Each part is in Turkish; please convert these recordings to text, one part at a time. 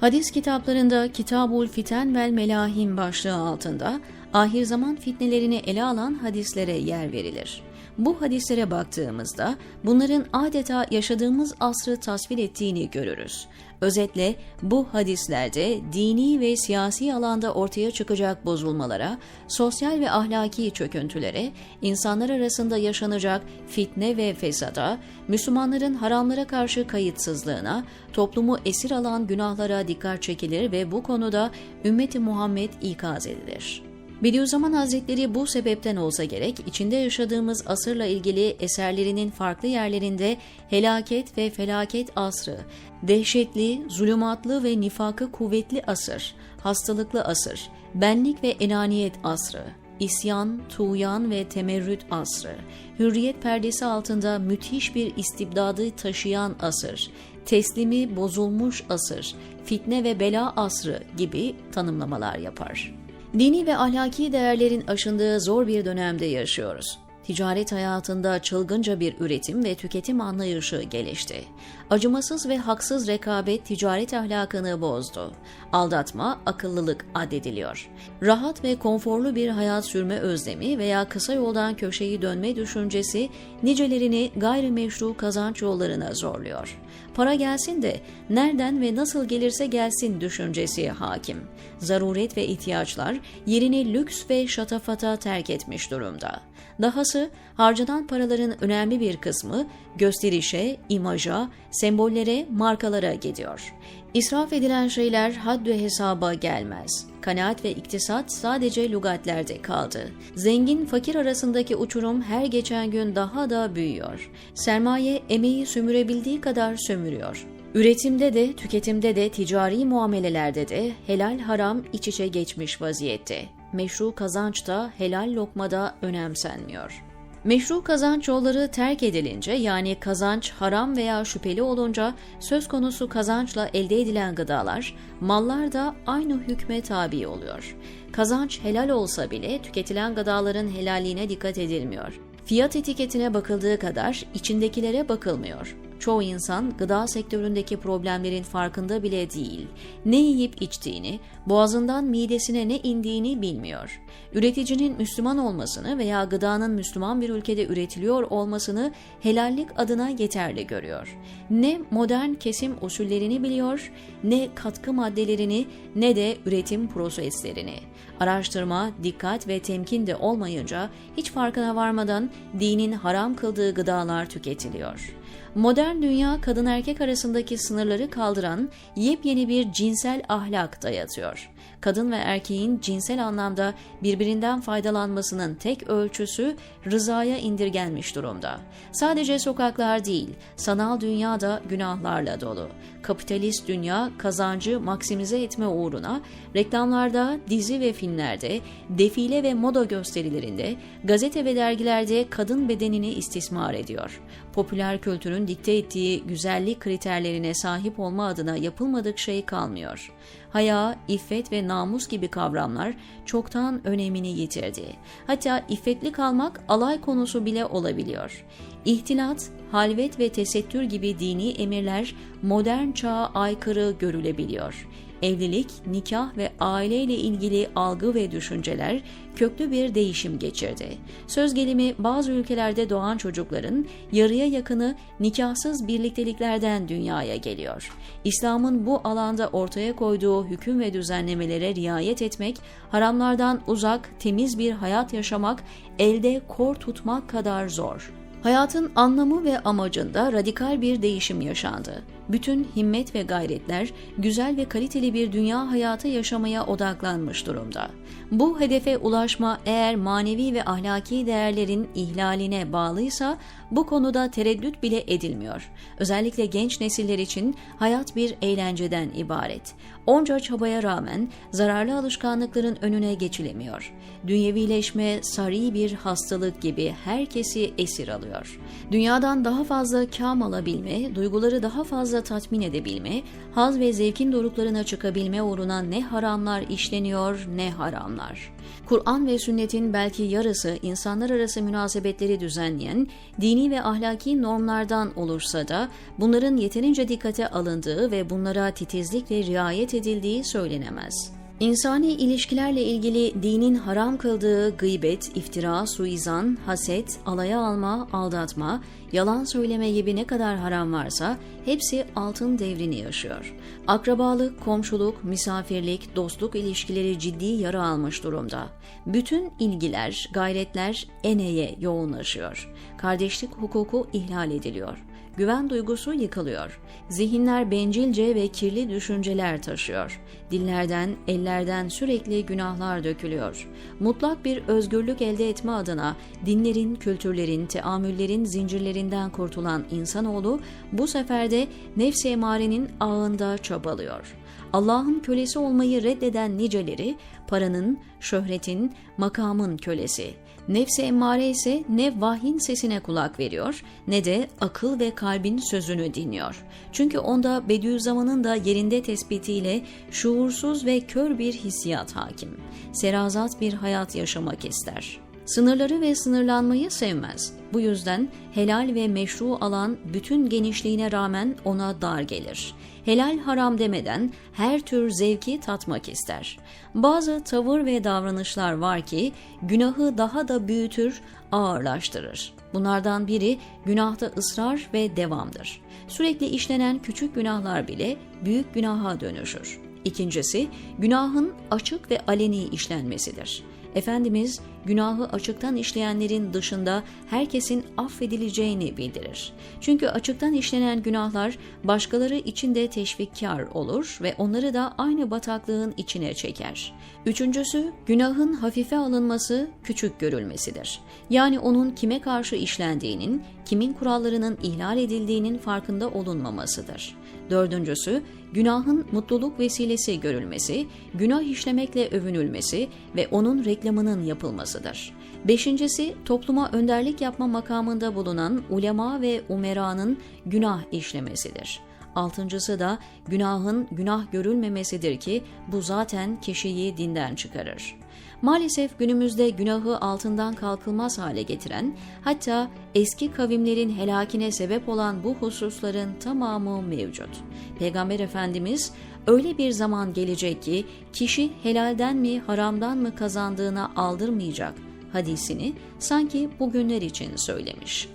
Hadis kitaplarında Kitabul Fiten vel Melahim başlığı altında ahir zaman fitnelerini ele alan hadislere yer verilir. Bu hadislere baktığımızda bunların adeta yaşadığımız asrı tasvir ettiğini görürüz. Özetle bu hadislerde dini ve siyasi alanda ortaya çıkacak bozulmalara, sosyal ve ahlaki çöküntülere, insanlar arasında yaşanacak fitne ve fesada, Müslümanların haramlara karşı kayıtsızlığına, toplumu esir alan günahlara dikkat çekilir ve bu konuda ümmeti Muhammed ikaz edilir. Bediüzzaman Hazretleri bu sebepten olsa gerek içinde yaşadığımız asırla ilgili eserlerinin farklı yerlerinde helaket ve felaket asrı, dehşetli, zulümatlı ve nifakı kuvvetli asır, hastalıklı asır, benlik ve enaniyet asrı, isyan, tuğyan ve temerrüt asrı, hürriyet perdesi altında müthiş bir istibdadı taşıyan asır, teslimi bozulmuş asır, fitne ve bela asrı gibi tanımlamalar yapar. Dini ve ahlaki değerlerin aşındığı zor bir dönemde yaşıyoruz. Ticaret hayatında çılgınca bir üretim ve tüketim anlayışı gelişti. Acımasız ve haksız rekabet ticaret ahlakını bozdu. Aldatma akıllılık addediliyor. Rahat ve konforlu bir hayat sürme özlemi veya kısa yoldan köşeyi dönme düşüncesi nicelerini gayrimeşru kazanç yollarına zorluyor. Para gelsin de nereden ve nasıl gelirse gelsin düşüncesi hakim. Zaruret ve ihtiyaçlar yerini lüks ve şatafata terk etmiş durumda. Dahası harcanan paraların önemli bir kısmı gösterişe, imaja, sembollere, markalara gidiyor. İsraf edilen şeyler haddü hesaba gelmez. Kanaat ve iktisat sadece lügatlerde kaldı. Zengin fakir arasındaki uçurum her geçen gün daha da büyüyor. Sermaye emeği sömürebildiği kadar sömürüyor. Üretimde de, tüketimde de, ticari muamelelerde de helal haram iç içe geçmiş vaziyette. Meşru kazanç da helal lokmada önemsenmiyor. Meşru kazanç yolları terk edilince yani kazanç haram veya şüpheli olunca söz konusu kazançla elde edilen gıdalar, mallar da aynı hükme tabi oluyor. Kazanç helal olsa bile tüketilen gıdaların helalliğine dikkat edilmiyor. Fiyat etiketine bakıldığı kadar içindekilere bakılmıyor. Çoğu insan gıda sektöründeki problemlerin farkında bile değil. Ne yiyip içtiğini, boğazından midesine ne indiğini bilmiyor. Üreticinin Müslüman olmasını veya gıdanın Müslüman bir ülkede üretiliyor olmasını helallik adına yeterli görüyor. Ne modern kesim usullerini biliyor, ne katkı maddelerini ne de üretim proseslerini. Araştırma, dikkat ve temkin de olmayınca hiç farkına varmadan dinin haram kıldığı gıdalar tüketiliyor. Modern dünya kadın erkek arasındaki sınırları kaldıran yepyeni bir cinsel ahlak dayatıyor. Kadın ve erkeğin cinsel anlamda birbirinden faydalanmasının tek ölçüsü rızaya indirgenmiş durumda. Sadece sokaklar değil, sanal dünya da günahlarla dolu. Kapitalist dünya kazancı maksimize etme uğruna reklamlarda, dizi ve filmlerde, defile ve moda gösterilerinde, gazete ve dergilerde kadın bedenini istismar ediyor. Popüler kültürün dikte ettiği güzellik kriterlerine sahip olma adına yapılmadık şey kalmıyor. Haya, iffet ve namus gibi kavramlar çoktan önemini yitirdi. Hatta iffetli kalmak alay konusu bile olabiliyor. İhtilat, halvet ve tesettür gibi dini emirler modern çağa aykırı görülebiliyor. Evlilik, nikah ve aileyle ilgili algı ve düşünceler köklü bir değişim geçirdi. Söz gelimi bazı ülkelerde doğan çocukların yarıya yakını nikahsız birlikteliklerden dünyaya geliyor. İslam'ın bu alanda ortaya koyduğu hüküm ve düzenlemelere riayet etmek, haramlardan uzak, temiz bir hayat yaşamak, elde kor tutmak kadar zor. Hayatın anlamı ve amacında radikal bir değişim yaşandı. Bütün himmet ve gayretler güzel ve kaliteli bir dünya hayatı yaşamaya odaklanmış durumda. Bu hedefe ulaşma eğer manevi ve ahlaki değerlerin ihlaline bağlıysa bu konuda tereddüt bile edilmiyor. Özellikle genç nesiller için hayat bir eğlenceden ibaret. Onca çabaya rağmen zararlı alışkanlıkların önüne geçilemiyor. Dünyevileşme sari bir hastalık gibi herkesi esir alıyor. Dünyadan daha fazla kâm alabilme, duyguları daha fazla tatmin edebilme, haz ve zevkin doruklarına çıkabilme uğruna ne haramlar işleniyor ne haramlar. Kur'an ve sünnetin belki yarısı insanlar arası münasebetleri düzenleyen dini ve ahlaki normlardan olursa da bunların yeterince dikkate alındığı ve bunlara titizlikle riayet edildiği söylenemez. İnsani ilişkilerle ilgili dinin haram kıldığı gıybet, iftira, suizan, haset, alaya alma, aldatma, yalan söyleme gibi ne kadar haram varsa hepsi altın devrini yaşıyor. Akrabalık, komşuluk, misafirlik, dostluk ilişkileri ciddi yara almış durumda. Bütün ilgiler, gayretler eneye yoğunlaşıyor. Kardeşlik hukuku ihlal ediliyor güven duygusu yıkılıyor. Zihinler bencilce ve kirli düşünceler taşıyor. Dillerden, ellerden sürekli günahlar dökülüyor. Mutlak bir özgürlük elde etme adına dinlerin, kültürlerin, teamüllerin zincirlerinden kurtulan insanoğlu bu sefer de nefs emarenin ağında çabalıyor. Allah'ın kölesi olmayı reddeden niceleri paranın, şöhretin, makamın kölesi. Nefsi emmare ise ne vahyin sesine kulak veriyor ne de akıl ve kalbin sözünü dinliyor. Çünkü onda Bediüzzaman'ın da yerinde tespitiyle şuursuz ve kör bir hissiyat hakim. Serazat bir hayat yaşamak ister. Sınırları ve sınırlanmayı sevmez. Bu yüzden helal ve meşru alan bütün genişliğine rağmen ona dar gelir. Helal haram demeden her tür zevki tatmak ister. Bazı tavır ve davranışlar var ki günahı daha da büyütür, ağırlaştırır. Bunlardan biri günahta ısrar ve devamdır. Sürekli işlenen küçük günahlar bile büyük günaha dönüşür. İkincisi, günahın açık ve aleni işlenmesidir. Efendimiz günahı açıktan işleyenlerin dışında herkesin affedileceğini bildirir. Çünkü açıktan işlenen günahlar başkaları için de teşvikkar olur ve onları da aynı bataklığın içine çeker. Üçüncüsü, günahın hafife alınması, küçük görülmesidir. Yani onun kime karşı işlendiğinin, kimin kurallarının ihlal edildiğinin farkında olunmamasıdır. Dördüncüsü, günahın mutluluk vesilesi görülmesi, günah işlemekle övünülmesi ve onun reklamının yapılmasıdır. Beşincisi, topluma önderlik yapma makamında bulunan ulema ve umeranın günah işlemesidir. Altıncısı da günahın günah görülmemesidir ki bu zaten kişiyi dinden çıkarır. Maalesef günümüzde günahı altından kalkılmaz hale getiren, hatta eski kavimlerin helakine sebep olan bu hususların tamamı mevcut. Peygamber Efendimiz öyle bir zaman gelecek ki kişi helalden mi haramdan mı kazandığına aldırmayacak hadisini sanki bugünler için söylemiş.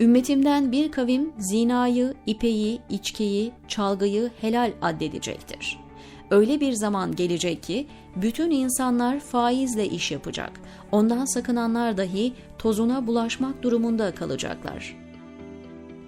Ümmetimden bir kavim zinayı, ipeyi, içkiyi, çalgıyı helal addedecektir. Öyle bir zaman gelecek ki bütün insanlar faizle iş yapacak. Ondan sakınanlar dahi tozuna bulaşmak durumunda kalacaklar.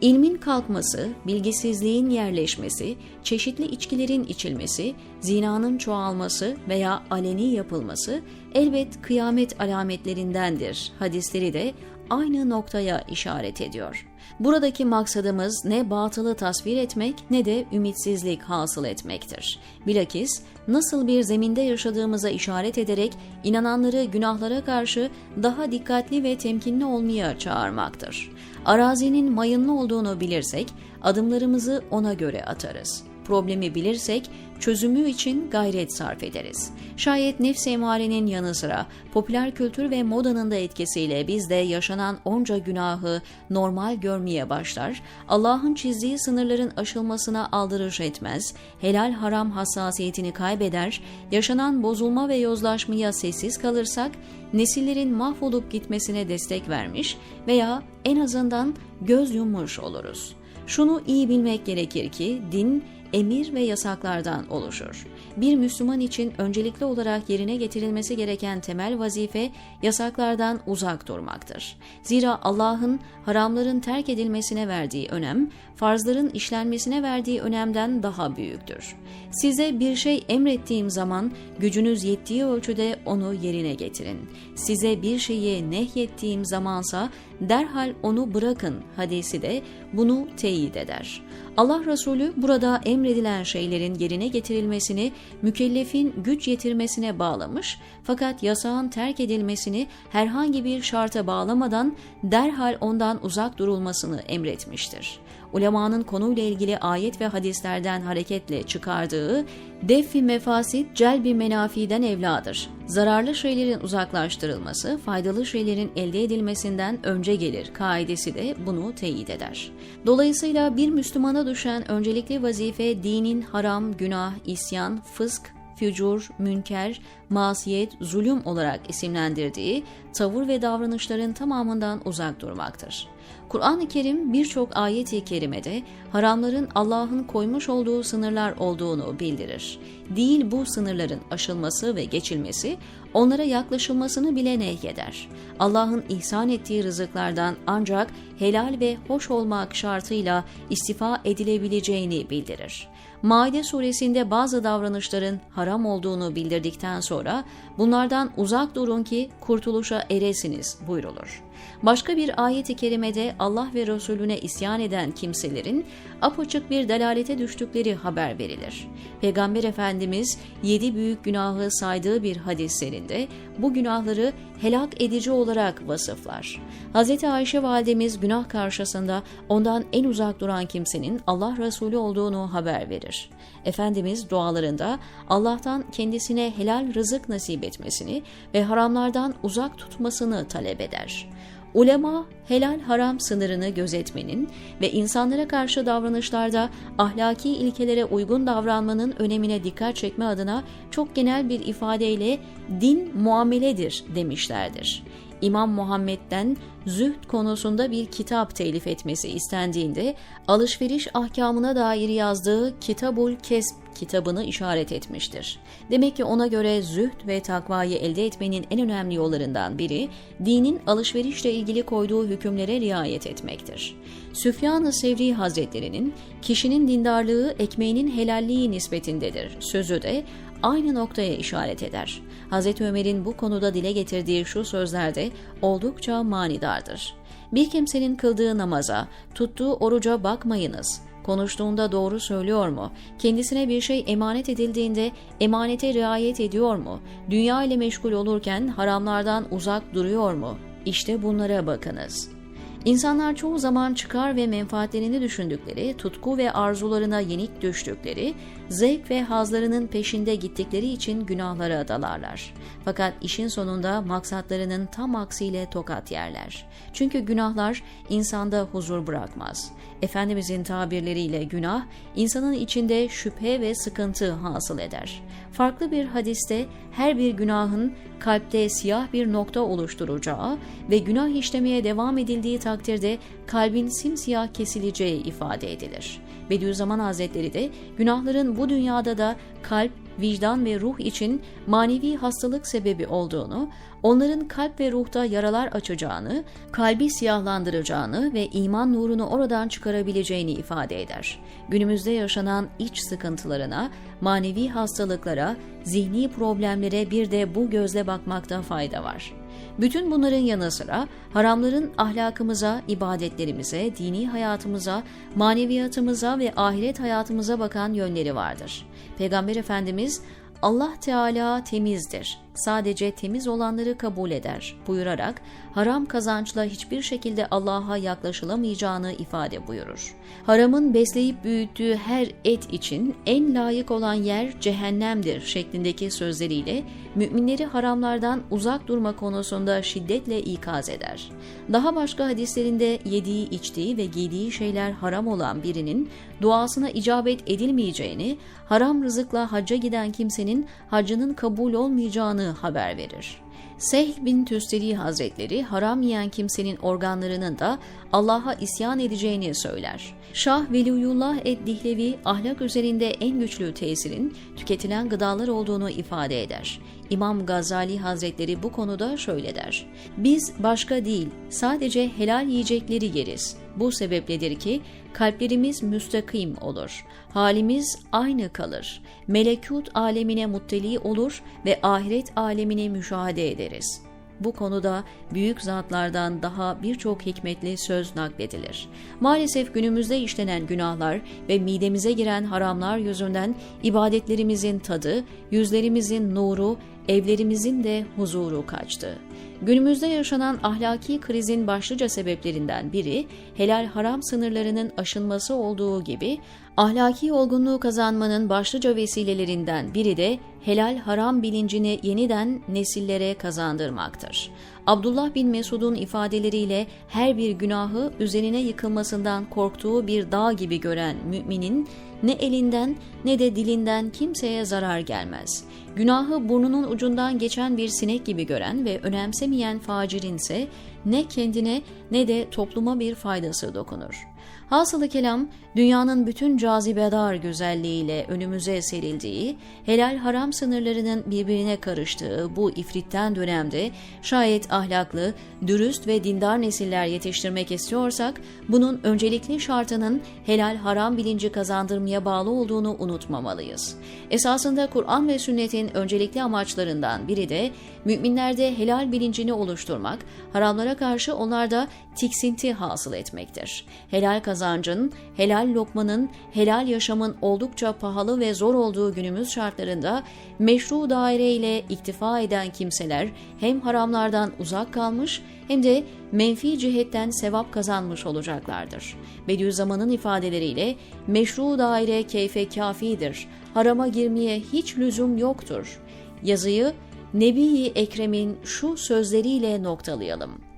İlmin kalkması, bilgisizliğin yerleşmesi, çeşitli içkilerin içilmesi, zinanın çoğalması veya aleni yapılması elbet kıyamet alametlerindendir. Hadisleri de aynı noktaya işaret ediyor. Buradaki maksadımız ne batılı tasvir etmek ne de ümitsizlik hasıl etmektir. Bilakis nasıl bir zeminde yaşadığımıza işaret ederek inananları günahlara karşı daha dikkatli ve temkinli olmaya çağırmaktır. Arazinin mayınlı olduğunu bilirsek adımlarımızı ona göre atarız problemi bilirsek çözümü için gayret sarf ederiz. Şayet nefs emarenin yanı sıra popüler kültür ve modanın da etkisiyle biz de yaşanan onca günahı normal görmeye başlar, Allah'ın çizdiği sınırların aşılmasına aldırış etmez, helal haram hassasiyetini kaybeder, yaşanan bozulma ve yozlaşmaya sessiz kalırsak, nesillerin mahvolup gitmesine destek vermiş veya en azından göz yummuş oluruz. Şunu iyi bilmek gerekir ki din emir ve yasaklardan oluşur. Bir Müslüman için öncelikli olarak yerine getirilmesi gereken temel vazife yasaklardan uzak durmaktır. Zira Allah'ın haramların terk edilmesine verdiği önem, farzların işlenmesine verdiği önemden daha büyüktür. Size bir şey emrettiğim zaman gücünüz yettiği ölçüde onu yerine getirin. Size bir şeyi nehyettiğim zamansa derhal onu bırakın hadisi de bunu teyit eder. Allah Resulü burada em emredilen şeylerin yerine getirilmesini mükellefin güç yetirmesine bağlamış fakat yasağın terk edilmesini herhangi bir şarta bağlamadan derhal ondan uzak durulmasını emretmiştir. Ulemanın konuyla ilgili ayet ve hadislerden hareketle çıkardığı defi mefasit celbi menafiden evladır. Zararlı şeylerin uzaklaştırılması, faydalı şeylerin elde edilmesinden önce gelir kaidesi de bunu teyit eder. Dolayısıyla bir Müslümana düşen öncelikli vazife dinin haram, günah, isyan, fısk, fücur, münker, masiyet, zulüm olarak isimlendirdiği tavır ve davranışların tamamından uzak durmaktır. Kur'an-ı Kerim birçok ayet-i kerimede haramların Allah'ın koymuş olduğu sınırlar olduğunu bildirir. Değil bu sınırların aşılması ve geçilmesi, onlara yaklaşılmasını bile nehyeder. Allah'ın ihsan ettiği rızıklardan ancak helal ve hoş olmak şartıyla istifa edilebileceğini bildirir. Maide suresinde bazı davranışların haram olduğunu bildirdikten sonra bunlardan uzak durun ki kurtuluşa eresiniz buyrulur. Başka bir ayet-i kerimede Allah ve Resulüne isyan eden kimselerin apaçık bir delalete düştükleri haber verilir. Peygamber Efendimiz yedi büyük günahı saydığı bir hadislerinde bu günahları helak edici olarak vasıflar. Hz. Ayşe validemiz günah karşısında ondan en uzak duran kimsenin Allah Resulü olduğunu haber verir. Efendimiz dualarında Allah'tan kendisine helal rızık nasip etmesini ve haramlardan uzak tutmasını talep eder. Ulema helal haram sınırını gözetmenin ve insanlara karşı davranışlarda ahlaki ilkelere uygun davranmanın önemine dikkat çekme adına çok genel bir ifadeyle din muameledir demişlerdir. İmam Muhammed'den zühd konusunda bir kitap telif etmesi istendiğinde alışveriş ahkamına dair yazdığı Kitabul Kesb kitabını işaret etmiştir. Demek ki ona göre zühd ve takvayı elde etmenin en önemli yollarından biri dinin alışverişle ilgili koyduğu hükümlere riayet etmektir. Süfyan-ı Sevri Hazretleri'nin kişinin dindarlığı ekmeğinin helalliği nispetindedir sözü de aynı noktaya işaret eder. Hz. Ömer'in bu konuda dile getirdiği şu sözlerde oldukça manidardır. Bir kimsenin kıldığı namaza, tuttuğu oruca bakmayınız. Konuştuğunda doğru söylüyor mu? Kendisine bir şey emanet edildiğinde emanete riayet ediyor mu? Dünya ile meşgul olurken haramlardan uzak duruyor mu? İşte bunlara bakınız.'' İnsanlar çoğu zaman çıkar ve menfaatlerini düşündükleri, tutku ve arzularına yenik düştükleri, zevk ve hazlarının peşinde gittikleri için günahlara dalarlar. Fakat işin sonunda maksatlarının tam aksiyle tokat yerler. Çünkü günahlar insanda huzur bırakmaz. Efendimizin tabirleriyle günah, insanın içinde şüphe ve sıkıntı hasıl eder. Farklı bir hadiste her bir günahın kalpte siyah bir nokta oluşturacağı ve günah işlemeye devam edildiği takdirde kalbin simsiyah kesileceği ifade edilir. Bediüzzaman Hazretleri de günahların bu dünyada da kalp, vicdan ve ruh için manevi hastalık sebebi olduğunu, onların kalp ve ruhta yaralar açacağını, kalbi siyahlandıracağını ve iman nurunu oradan çıkarabileceğini ifade eder. Günümüzde yaşanan iç sıkıntılarına, manevi hastalıklara, zihni problemlere bir de bu gözle bakmakta fayda var. Bütün bunların yanı sıra haramların ahlakımıza, ibadetlerimize, dini hayatımıza, maneviyatımıza ve ahiret hayatımıza bakan yönleri vardır. Peygamber Efendimiz Allah Teala temizdir sadece temiz olanları kabul eder buyurarak haram kazançla hiçbir şekilde Allah'a yaklaşılamayacağını ifade buyurur. Haramın besleyip büyüttüğü her et için en layık olan yer cehennemdir şeklindeki sözleriyle müminleri haramlardan uzak durma konusunda şiddetle ikaz eder. Daha başka hadislerinde yediği, içtiği ve giydiği şeyler haram olan birinin duasına icabet edilmeyeceğini, haram rızıkla hacca giden kimsenin hacının kabul olmayacağını haber verir. Sehl bin Tüsteri Hazretleri haram yiyen kimsenin organlarının da Allah'a isyan edeceğini söyler. Şah Veliyullah Eddihlevi ahlak üzerinde en güçlü tesirin tüketilen gıdalar olduğunu ifade eder. İmam Gazali Hazretleri bu konuda şöyle der. Biz başka değil, sadece helal yiyecekleri yeriz. Bu sebepledir ki kalplerimiz müstakim olur. Halimiz aynı kalır. Melekut alemine muttali olur ve ahiret alemini müşahede ederiz. Bu konuda büyük zatlardan daha birçok hikmetli söz nakledilir. Maalesef günümüzde işlenen günahlar ve midemize giren haramlar yüzünden ibadetlerimizin tadı, yüzlerimizin nuru, evlerimizin de huzuru kaçtı. Günümüzde yaşanan ahlaki krizin başlıca sebeplerinden biri helal haram sınırlarının aşılması olduğu gibi ahlaki olgunluğu kazanmanın başlıca vesilelerinden biri de helal haram bilincini yeniden nesillere kazandırmaktır. Abdullah bin Mesud'un ifadeleriyle her bir günahı üzerine yıkılmasından korktuğu bir dağ gibi gören müminin ne elinden ne de dilinden kimseye zarar gelmez. Günahı burnunun ucundan geçen bir sinek gibi gören ve önemsemeyen facirin ise ne kendine ne de topluma bir faydası dokunur. Hasılı kelam, dünyanın bütün cazibedar güzelliğiyle önümüze serildiği, helal haram sınırlarının birbirine karıştığı bu ifritten dönemde şayet ahlaklı, dürüst ve dindar nesiller yetiştirmek istiyorsak, bunun öncelikli şartının helal haram bilinci kazandırmaya bağlı olduğunu unutmamalıyız. Esasında Kur'an ve sünnetin öncelikli amaçlarından biri de müminlerde helal bilincini oluşturmak, haramlara karşı onlarda tiksinti hasıl etmektir. Helal kazancın, helal lokmanın, helal yaşamın oldukça pahalı ve zor olduğu günümüz şartlarında meşru daire ile iktifa eden kimseler hem haramlardan uzak kalmış hem de menfi cihetten sevap kazanmış olacaklardır. Bediüzzaman'ın ifadeleriyle meşru daire keyfe kafidir, harama girmeye hiç lüzum yoktur. Yazıyı Nebi-i Ekrem'in şu sözleriyle noktalayalım.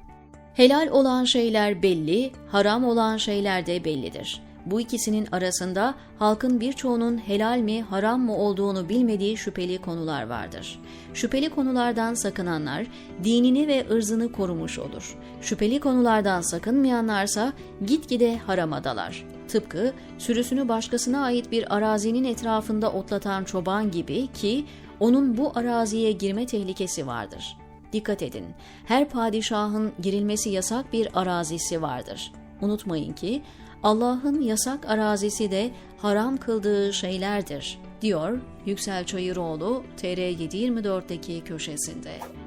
Helal olan şeyler belli, haram olan şeyler de bellidir. Bu ikisinin arasında halkın birçoğunun helal mi, haram mı olduğunu bilmediği şüpheli konular vardır. Şüpheli konulardan sakınanlar dinini ve ırzını korumuş olur. Şüpheli konulardan sakınmayanlarsa gitgide harama dalar. Tıpkı sürüsünü başkasına ait bir arazinin etrafında otlatan çoban gibi ki onun bu araziye girme tehlikesi vardır. Dikkat edin, her padişahın girilmesi yasak bir arazisi vardır. Unutmayın ki Allah'ın yasak arazisi de haram kıldığı şeylerdir, diyor Yüksel Çayıroğlu TR724'deki köşesinde.